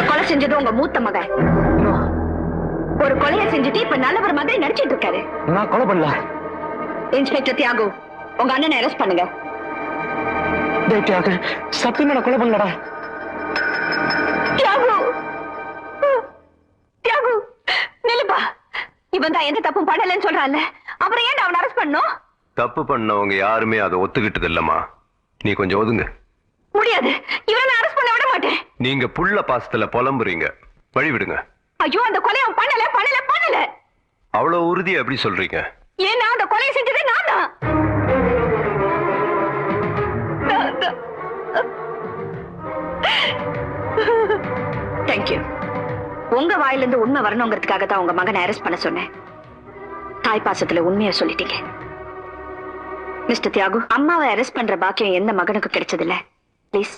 இந்த கொலை செஞ்சது உங்க மூத்த மகன். ஒரு கொலையை செஞ்சுட்டு இப்ப நல்லவர் மாதிரி நடிச்சிட்டு இருக்காரு. நான் கொலை பண்ணல. இன்ஸ்பெக்டர் தியாகு உங்க அண்ணனை அரெஸ்ட் பண்ணுங்க. டேய் தியாகு சத்தியமா நான் கொலை பண்ணலடா. தியாகு! தியாகு நிலுப்பா இவன் தான் எந்த தப்பும் பண்ணலன்னு சொல்றான்ல. அப்புறம் ஏன் அவனை அரெஸ்ட் பண்ணும் தப்பு பண்ணவங்க யாருமே அதை ஒத்துக்கிட்டது இல்லம்மா நீ கொஞ்சம் ஒதுங்க. முடியாது இவனை நான் அரெஸ்ட் பண்ண விட மாட்டேன் நீங்க புள்ள பாசத்துல புலம்புறீங்க. வழி விடுங்க. ஐயோ அந்த கொலையை அவன் பண்ணல பண்ணல பண்ணல. அவ்வளவு உறுதியா எப்படி சொல்றீங்க? ஏன்னா அந்த கொலையை செஞ்சதே நான் தான். you. உங்க வாயில இருந்து உண்மை வரணுங்கிறதுக்காக தான் உங்க மகனை அரெஸ்ட் பண்ண சொன்னேன். தாய் பாசத்துல உண்மையை சொல்லிட்டீங்க. மிஸ்டர் தியாகு அம்மாவை அரெஸ்ட் பண்ற பாக்கியம் எந்த மகனுக்கு கிடைச்சதில்ல? ப்ளீஸ்